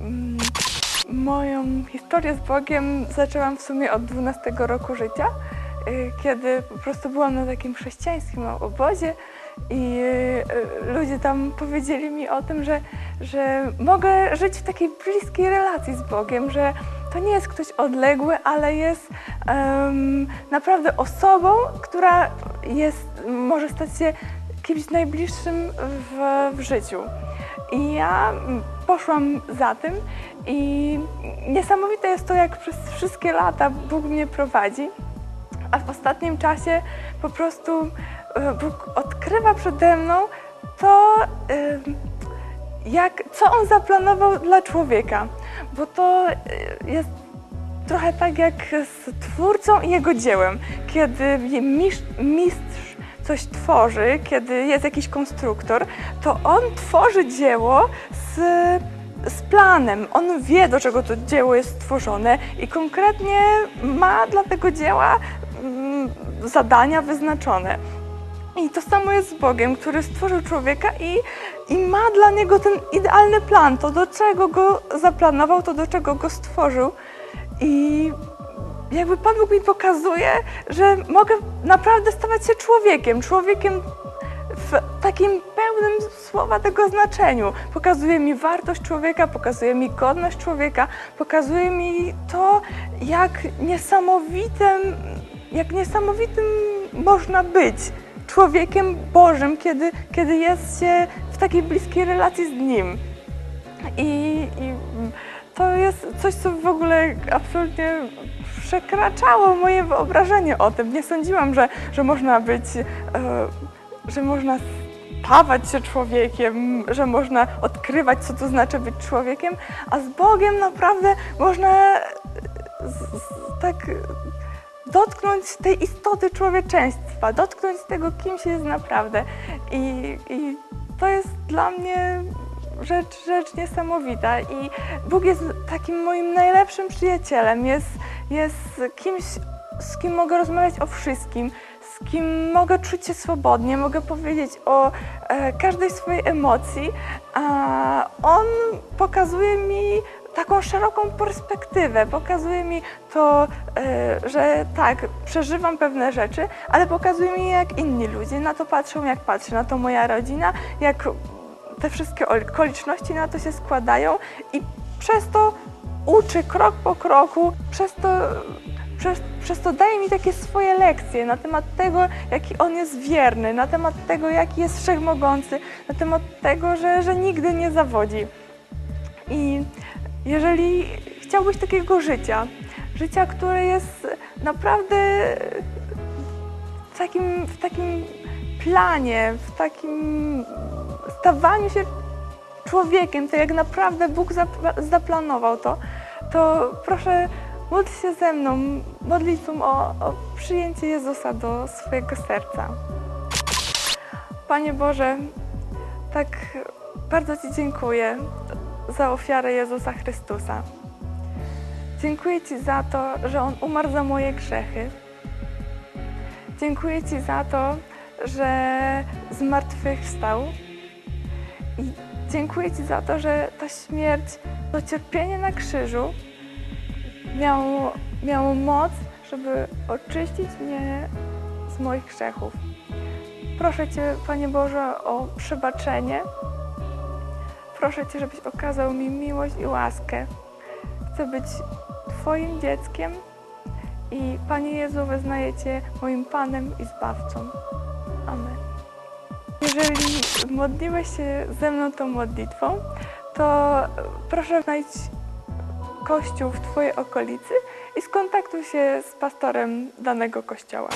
mm, moją historię z Bogiem zaczęłam w sumie od 12 roku życia, y, kiedy po prostu byłam na takim chrześcijańskim obozie i y, ludzie tam powiedzieli mi o tym, że, że mogę żyć w takiej bliskiej relacji z Bogiem, że to nie jest ktoś odległy, ale jest em, naprawdę osobą, która jest, może stać się kimś najbliższym w, w życiu. I ja mm, poszłam za tym i niesamowite jest to, jak przez wszystkie lata Bóg mnie prowadzi, a w ostatnim czasie po prostu e, Bóg odkrywa przede mną to, e, jak, co On zaplanował dla człowieka, bo to e, jest trochę tak jak z twórcą i jego dziełem. Kiedy mistrz, mistrz coś tworzy, kiedy jest jakiś konstruktor, to on tworzy dzieło z, z planem. On wie, do czego to dzieło jest stworzone i konkretnie ma dla tego dzieła mm, zadania wyznaczone. I to samo jest z Bogiem, który stworzył człowieka i, i ma dla niego ten idealny plan, to do czego go zaplanował, to do czego go stworzył. I jakby Pan Bóg mi pokazuje, że mogę naprawdę stawać się człowiekiem, człowiekiem w takim pełnym słowa tego znaczeniu. Pokazuje mi wartość człowieka, pokazuje mi godność człowieka, pokazuje mi to, jak niesamowitym, jak niesamowitym można być człowiekiem Bożym, kiedy, kiedy jest się w takiej bliskiej relacji z Nim. I, i to jest coś, co w ogóle absolutnie przekraczało moje wyobrażenie o tym. Nie sądziłam, że, że można być, e, że można stawać się człowiekiem, że można odkrywać, co to znaczy być człowiekiem, a z Bogiem naprawdę można z, z, tak dotknąć tej istoty człowieczeństwa, dotknąć tego, kim się jest naprawdę. I, i to jest dla mnie rzecz, rzecz niesamowita i Bóg jest takim moim najlepszym przyjacielem, jest, jest kimś, z kim mogę rozmawiać o wszystkim, z kim mogę czuć się swobodnie, mogę powiedzieć o e, każdej swojej emocji, a On pokazuje mi taką szeroką perspektywę, pokazuje mi to, e, że tak, przeżywam pewne rzeczy, ale pokazuje mi, jak inni ludzie na to patrzą, jak patrzy na to moja rodzina, jak te wszystkie okoliczności na to się składają i przez to uczy krok po kroku, przez to, przez, przez to daje mi takie swoje lekcje na temat tego, jaki on jest wierny, na temat tego, jaki jest wszechmogący, na temat tego, że, że nigdy nie zawodzi. I jeżeli chciałbyś takiego życia, życia, które jest naprawdę w takim, w takim planie, w takim stawaniu się człowiekiem, tak jak naprawdę Bóg zapla- zaplanował to, to proszę módl się ze mną modlitwą o, o przyjęcie Jezusa do swojego serca. Panie Boże, tak bardzo Ci dziękuję za ofiarę Jezusa Chrystusa. Dziękuję Ci za to, że On umarł za moje grzechy. Dziękuję Ci za to, że zmartwychwstał. I dziękuję Ci za to, że ta śmierć, to cierpienie na krzyżu miało, miało moc, żeby oczyścić mnie z moich grzechów. Proszę Cię, Panie Boże, o przebaczenie. Proszę Cię, żebyś okazał mi miłość i łaskę. Chcę być Twoim dzieckiem i Panie Jezu, wyznaję Cię moim Panem i Zbawcą. Amen. Jeżeli modliłeś się ze mną tą modlitwą, to proszę znajdź kościół w Twojej okolicy i skontaktuj się z pastorem danego kościoła.